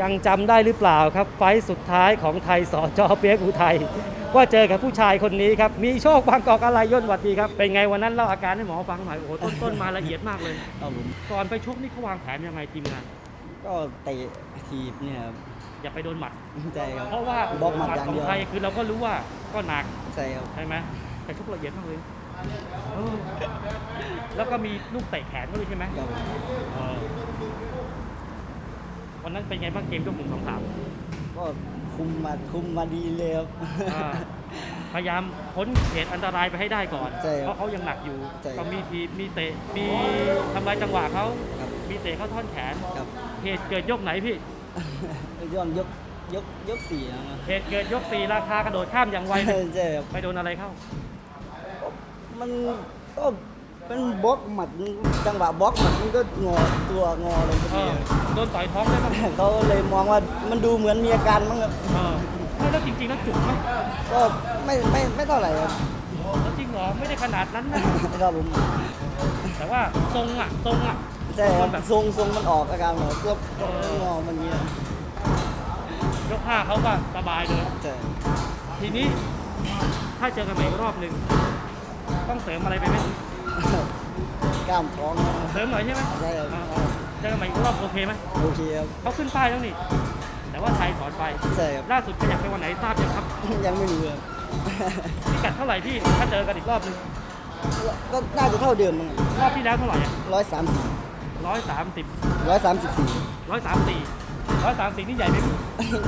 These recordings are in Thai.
ยังจำได้หรือเปล่าครับ ไฟท์สุดท้ายของไทยสอจอเปียกอุทัยว่าเจอกับผู้ชายคนนี้ครับ มีโชคบางกอกอะไรย่นหวัดดีครับ เป็นไงวันนั้นเล่าอาการให้หมอฟังหน่อย โอ้โหต้นต้นมาละเอียดมากเลยครับผมก่อนไปชกนี่เขาวางแผนยังไงทีมงานก็เตะทีบเนี่ยครับอย่าไปโดนหมัด ใช่ครับเพราะว่าบล็อกหมัดอย่างของเดียวไทยคือเราก็รู้ว่าก็หนักใช่ครับใช่ไหมแต่ชกละเอียดมากเลยเออแล้วก็มีลูกเตะแขนด้วยใช่ไหมครับผม เออ วันนั้นเป็นไงบ้างเกมยกหนึ่งสองสามก็คุมมาคุมมาดีเลยครับ อ่าพยายามพ้นเหตุอันตรายไปให้ได้ก่อน ใช่ครับเพราะเขายังหนักอยู่ใช่ครับ ก็มีทีบมีเตะมีทำลายจังหวะเขา ครับมีเตะเข้าท่อนแขน ครับเหตุเกิดยกไหนพี่ ย้อนยกยกยกสี่นะเหตุเกิดยกสี่ราคากระโดดข้ามอย่างไวเลยใช่ครับ ไปโดนอะไรเข้า มันก็ เป็นบล็อกหมัดจังหวะบล็อกหมัดมันก็งอตัวงอเลยพอเอดีอโดนต่อยท้องได้ปะเขาเลยมองว่ามันดูเหมือนมีอาการมั้งครับเออไม่แล้วจริงๆแล้วจุกไหมก็ไม่ไม่ไม่เท่าไหร่ครับแล้วจริงเหรอไม่ได้ขนาดนั้นนะ ครับผมแต่ว่าทรงอะทรงอะ ใช่คมัรับนแบบทรงทรงมันออกอาการแบบก็งอมันเงี้ยยกห้าเขาก็สบายเลยใช่ทีนี้ถ้าเจอกันใหม่อีกรอบหนึ่งต้องเสริมอะไรไปไหม กล้ามท้องนะเสริมหน่อยใช่ไหมใช่ครับอ่าเจอกันใหม่อีกรอบโอเคไหมโอเคครับเขาขึ้นป้ายแล้วนี่ แต่ว่าไทยถอนไปใช่ครับล่าสุดขยับไปวันไหนทราบยังครับ ยังไม่รู้ครับพิกัดเท่าไหร่พี่ถ้าเจอกันอีกรอบหนึงก็น่าจะเท่าเดิมมั้งรอบที่แล้วเท่าไหร่ร้อยสามสิบร้อยสามสิบร้อยสามสิบสี่ร้อยสามสี่ร้อยสามสี่นี่ใหญ่ไหมพี่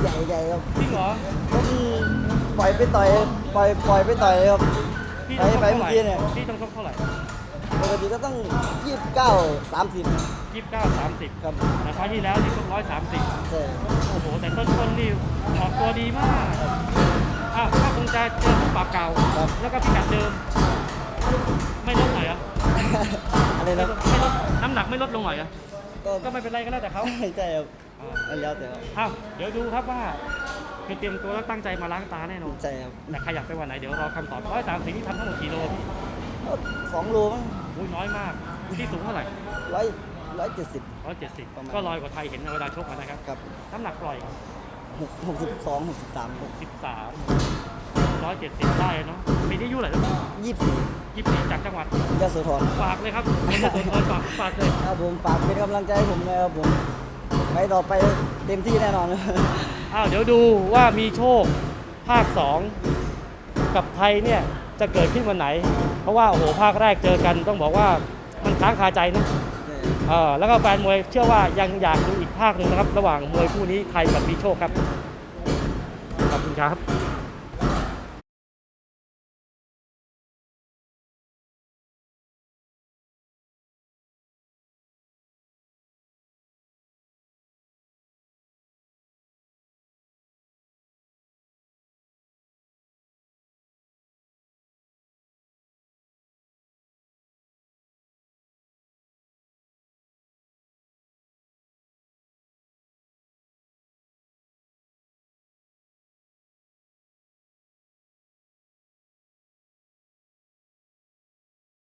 ใหญ่ใหญ่ครับจริงเหรอก็ปล่อยไปต่อยปล่อยปล่อยไปต่อยครับพี่ไปต้องชกไปเท่าเมื่ไหอร่กี้เนี่ยพี่ต้องชกเท่าไหร่ ปกติก็ต้องยี่สิบเก้าสามสิบยี่สิบเก้าสามสิบครับแต่ครั้งที่แล้วนี่ชกร้อยสามสิบใช่โอ้โห แต่ต้นต้นๆนี่ออกตัวดีมากอ้าวถ้าคงจะเจอผู้ปรับเก่า แล้วก็พิกัดเดิม ไม่ลดหน่อยเหรออะไรไม่นะลดไม่ลดน้ำหนักไม่ลดลงหน่อยเหรอก็ก็ไม่เป็นไรก็แล้วแต่เขาใช่ครับอ่าอันแล้วแต่ครับอ้าวเดี๋ยวดูครับว่าคือเตรียมตัวแล้วตั้งใจมาล้างตาแน่นอนใช่ครับแต่ใครอยากไปวันไหนเดี๋ยวรอคำตอบร้อยสามสิบที่ทำทั้งหมดกี่โลพี่ก็สองโลมั้ง อุ้ยน้อยมากที่สูงเท่าไหร่ร้อยร้อยเจ็ดสิบ ร้อยเจ็ดสิบประมาณ ก็ลอยกว่าไทยเห็นในเวลาชกอะนะครับ ครับน้ำหนักปล่อยหกหกสิบสองหกสิบสามสิบสามร้อยเจ็ดสิบได้เนาะปีนี้อายุเท่าไหร่แล้วยี่สิบสี่ยี่สิบจากจังหวัดยโสธรฝากเลยครับคนจะสนฝากฝากเลยครับผมฝากเป็นกำลังใจให้ผมนะครับผมไปต่อไปเต็มที่แน่นอน อ้าวเดี๋ยวดูว่ามีโชคภาค2กับไทยเนี่ยจะเกิดขึ้นวันไหนเพ ราะว่าโอ้โหภาคแรกเจอกันต้องบอกว่ามันค้างคาใจนะเออแล้วก็แฟนมวยเชื่อว่ายังอยากดูอีกภาคหนึ่งนะครับ ระหว่างมวยคู่นี้ไทยกับมีโชคครับขอบคุณครับ